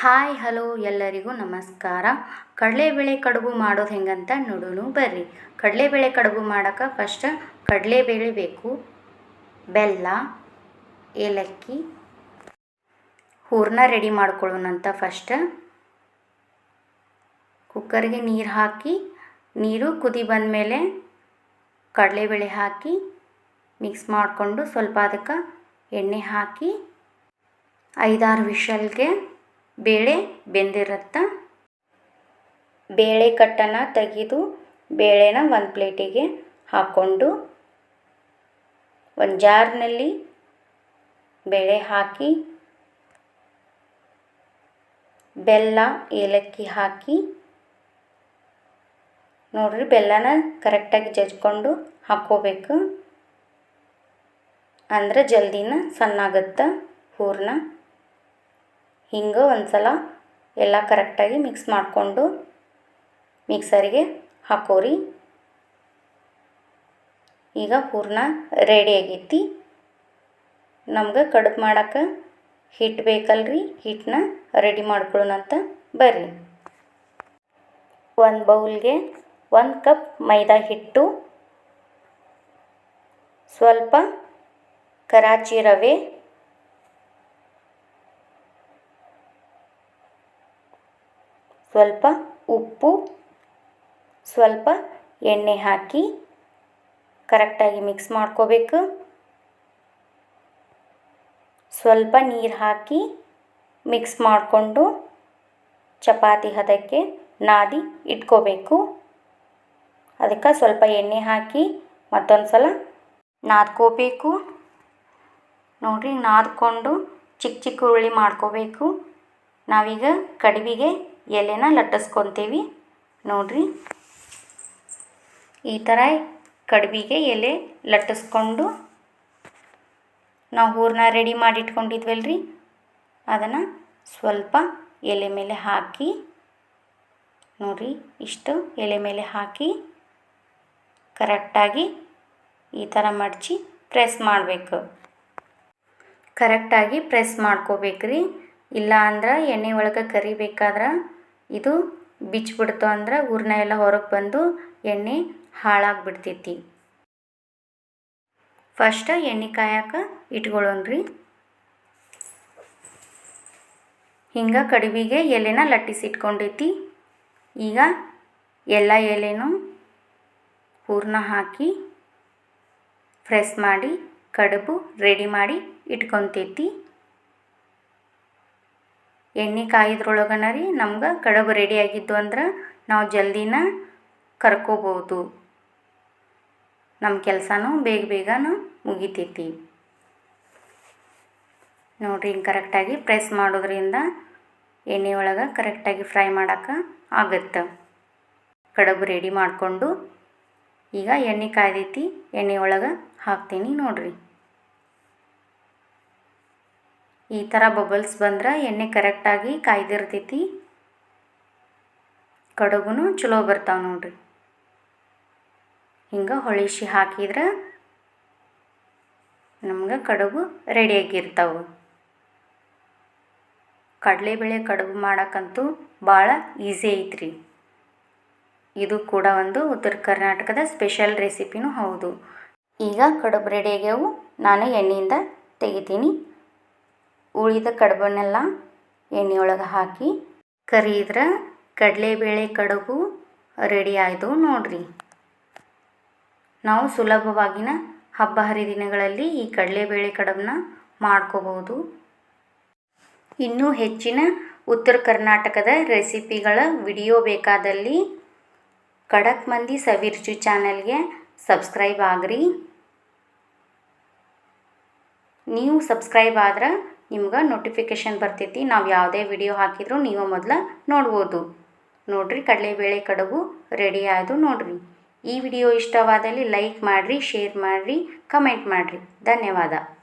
Hi, hello ಎಲ್ಲರಿಗೂ ನಮಸ್ಕಾರ. ಕಡಲೆಬೇಳೆ ಕಡುಬು ಮಾಡೋದು ಹೆಂಗಂತ ನೋಡೋಣ ಬರ್ರಿ. ಕಡಲೆಬೇಳೆ ಕಡುಬು ಮಾಡೋಕೆ ಫಸ್ಟ್ ಕಡಲೆಬೇಳೆ ಬೇಕು, ಬೆಲ್ಲ, ಏಲಕ್ಕಿ, ಹೂರಣ ರೆಡಿ ಮಾಡ್ಕೊಳ್ಳೋಣಂತ ಫಸ್ಟ್ ಕುಕ್ಕರ್ಗೆ ನೀರು ಹಾಕಿ, ನೀರು ಕುದಿ ಬಂದಮೇಲೆ ಕಡಲೆಬೇಳೆ ಹಾಕಿ ಮಿಕ್ಸ್ ಮಾಡಿಕೊಂಡು ಸ್ವಲ್ಪ ಅದಕ್ಕೆ ಎಣ್ಣೆ ಹಾಕಿ, ಐದಾರು ವಿಷಲ್ಗೆ ಬೇಳೆ ಬೆಂದಿರುತ್ತೆ. ಬೇಳೆ ಕಟ್ಟನ್ನು ತೆಗೆದು ಬೇಳೆನ ಒಂದು ಪ್ಲೇಟಿಗೆ ಹಾಕ್ಕೊಂಡು ಒಂದು ಜಾರ್ನಲ್ಲಿ ಬೇಳೆ ಹಾಕಿ, ಬೆಲ್ಲ, ಏಲಕ್ಕಿ ಹಾಕಿ, ನೋಡ್ರಿ ಬೆಲ್ಲನ ಕರೆಕ್ಟಾಗಿ ಜಜ್ಕೊಂಡು ಹಾಕ್ಕೋಬೇಕು ಅಂದ್ರೆ ಜಲ್ದಿನ ಸಣ್ಣಾಗತ್ತೆ ಹೂರಣ. ಹಿಂಗೆ ಒಂದು ಸಲ ಎಲ್ಲ ಕರೆಕ್ಟಾಗಿ ಮಿಕ್ಸ್ ಮಾಡಿಕೊಂಡು ಮಿಕ್ಸರಿಗೆ ಹಾಕೋರಿ. ಈಗ ಹೂರ್ಣ ರೆಡಿ ಆಗೈತಿ. ನಮ್ಗೆ ಕಡುಬು ಮಾಡೋಕ್ಕೆ ಹಿಟ್ಟು ಬೇಕಲ್ರಿ ಹಿಟ್ಟನ್ನ ರೆಡಿ ಮಾಡ್ಕೊಳ್ಳೋಣಂತ ಬರ್ರಿ. ಒಂದು ಬೌಲ್ಗೆ ಒಂದು ಕಪ್ ಮೈದಾ ಹಿಟ್ಟು, ಸ್ವಲ್ಪ ಕರಾಚಿ ರವೆ ಸ್ವಲ್ಪ ಉಪ್ಪು, ಸ್ವಲ್ಪ ಎಣ್ಣೆ ಹಾಕಿ ಕರೆಕ್ಟಾಗಿ ಮಿಕ್ಸ್ ಮಾಡ್ಕೋಬೇಕು. ಸ್ವಲ್ಪ ನೀರು ಹಾಕಿ ಮಿಕ್ಸ್ ಮಾಡಿಕೊಂಡು ಚಪಾತಿ ಹದಕ್ಕೆ ನಾದಿ ಇಟ್ಕೋಬೇಕು. ಅದಕ್ಕೆ ಸ್ವಲ್ಪ ಎಣ್ಣೆ ಹಾಕಿ ಮತ್ತೊಂದು ಸಲ ನಾದ್ಕೋಬೇಕು. ನೋಡಿರಿ, ನಾದ್ಕೊಂಡು ಚಿಕ್ಕ ಚಿಕ್ಕ ಉರುಳಿ ಮಾಡ್ಕೋಬೇಕು. ನಾವೀಗ ಕಡುಬಿಗೆ ಎಲೆನ ಲಟ್ಟಿಸ್ಕೊತೀವಿ. ನೋಡಿರಿ. ಈ ಥರ ಕಡ್ಬಿಗೆ ಎಲೆ ಲಟ್ಟಿಸ್ಕೊಂಡು ನಾವು ಹೂರಣ ರೆಡಿ ಮಾಡಿ ರೀ ಅದನ್ನು ಸ್ವಲ್ಪ ಎಲೆ ಮೇಲೆ ಹಾಕಿ, ನೋಡಿರಿ ಇಷ್ಟು ಎಲೆ ಮೇಲೆ ಹಾಕಿ ಕರೆಕ್ಟಾಗಿ ಈ ಥರ ಮಡಚಿ ಪ್ರೆಸ್ ಮಾಡಬೇಕು. ಕರೆಕ್ಟಾಗಿ ಪ್ರೆಸ್ ಮಾಡ್ಕೋಬೇಕ್ರಿ. ಇಲ್ಲ ಅಂದ್ರೆ ಎಣ್ಣೆ ಒಳಗೆ ಕರಿಬೇಕಾದ್ರೆ ಇದು ಬಿಚ್ಚಿಬಿಡ್ತು ಅಂದ್ರೆ ಹೂರ್ಣ ಎಲ್ಲ ಹೊರಗೆ ಬಂದು ಎಣ್ಣೆ ಹಾಳಾಗಿಬಿಡ್ತೈತಿ. ಫಸ್ಟ್ ಎಣ್ಣೆ ಕಾಯಕ ಇಟ್ಕೊಳ್ಳೋಣ್ರಿ ಹಿಂಗೆ ಕಡುಬಿಗೆ ಎಲೆನ ಲಟ್ಟಿಸಿಟ್ಕೊಂಡೈತಿ. ಈಗ ಎಲ್ಲ ಎಲೆನೂ ಹೂರ್ಣ ಹಾಕಿ ಫ್ರೆಸ್ ಮಾಡಿ, ಕಡುಬು ರೆಡಿ ಮಾಡಿ ಇಟ್ಕೊತೈತಿ. ಎಣ್ಣೆ ಕಾಯಿದ್ರೊಳಗನ ರೀ ನಮ್ಗೆ ಕಡಬು ರೆಡಿ ಆಗಿದ್ದು ಅಂದ್ರೆ ನಾವು ಜಲ್ದಿನ ಕರ್ಕೋಬೋದು ನಮ್ಮ ಕೆಲಸನೂ ಬೇಗ ಬೇಗನೂ ಮುಗಿತೈತಿ. ನೋಡಿರಿ ಹಿಂಗೆ ಕರೆಕ್ಟಾಗಿ ಪ್ರೆಸ್ ಮಾಡೋದ್ರಿಂದ ಎಣ್ಣೆ ಒಳಗೆ ಕರೆಕ್ಟಾಗಿ ಫ್ರೈ ಮಾಡೋಕೆ ಆಗುತ್ತೆ. ಕಡುಬು ರೆಡಿ ಮಾಡಿಕೊಂಡು ಈಗ ಎಣ್ಣೆ ಕಾಯ್ದೈತಿ, ಎಣ್ಣೆ ಒಳಗೆ ಹಾಕ್ತೀನಿ ನೋಡಿರಿ. ಈ ಥರ ಬಬಲ್ಸ್ ಬಂದ್ರೆ ಎಣ್ಣೆ ಕರೆಕ್ಟಾಗಿ ಕಾಯ್ದಿರ್ತೈತಿ. ಕಡುಬು ಚಲೋ ಬರ್ತಾವೆ ನೋಡ್ರಿ. ಹಿಂಗೆ ಹೊಳಿಸಿ ಹಾಕಿದ್ರೆ ನಮ್ಗೆ ಕಡುಬು ರೆಡಿಯಾಗಿರ್ತಾವೆ ಕಡಲೆಬೇಳೆ ಕಡುಬು ಮಾಡೋಕ್ಕಂತೂ ಭಾಳ ಈಸಿ ಐತ್ರಿ. ಇದು ಕೂಡ ಒಂದು ಉತ್ತರ ಕರ್ನಾಟಕದ ಸ್ಪೆಷಲ್ ರೆಸಿಪಿನೂ ಹೌದು. ಈಗ ಕಡುಬು ರೆಡಿಯಾಗ್ಯವು ನಾನು ಎಣ್ಣೆಯಿಂದ ತೆಗಿತೀನಿ. ಉಳಿದ ಕಡುಬನ್ನೆಲ್ಲ ಎಣ್ಣೆಯೊಳಗೆ ಹಾಕಿ ಕರಿದ್ರೆ ಕಡಲೆಬೇಳೆ ಕಡುಬು ರೆಡಿ ಆಯಿತು ನೋಡಿರಿ. ನಾವು ಸುಲಭವಾಗಿನ ಹಬ್ಬ ಹರಿದಿನಗಳಲ್ಲಿ ಈ ಕಡಲೆಬೇಳೆ ಕಡುಬನ್ನ ಮಾಡ್ಕೋಬೋದು ಇನ್ನೂ ಹೆಚ್ಚಿನ ಉತ್ತರ ಕರ್ನಾಟಕದ ರೆಸಿಪಿಗಳ ವಿಡಿಯೋ ಬೇಕಾದಲ್ಲಿ ಖಡಕ್ ಮಂದಿ ಸವಿರ್ಚು ಚಾನಲ್ಗೆ ಸಬ್ಸ್ಕ್ರೈಬ್ ಆಗ್ರಿ. ನೀವು ಸಬ್ಸ್ಕ್ರೈಬ್ ಆದ್ರೆ ನಿಮ್ಗೆ ನೋಟಿಫಿಕೇಶನ್ ಬರ್ತೈತಿ. ನಾವು ಯಾವುದೇ ವಿಡಿಯೋ ಹಾಕಿದರೂ ನೀವು ಮೊದಲು ನೋಡ್ಬೋದು. ನೋಡಿರಿ ಕಡಲೆಬೇಳೆ ಕಡುಬು ರೆಡಿ ಆಯಿತು ನೋಡಿರಿ. ಈ ವಿಡಿಯೋ ಇಷ್ಟವಾದಲ್ಲಿ ಲೈಕ್ ಮಾಡಿರಿ ಶೇರ್ ಮಾಡಿರಿ ಕಮೆಂಟ್ ಮಾಡಿರಿ. ಧನ್ಯವಾದ.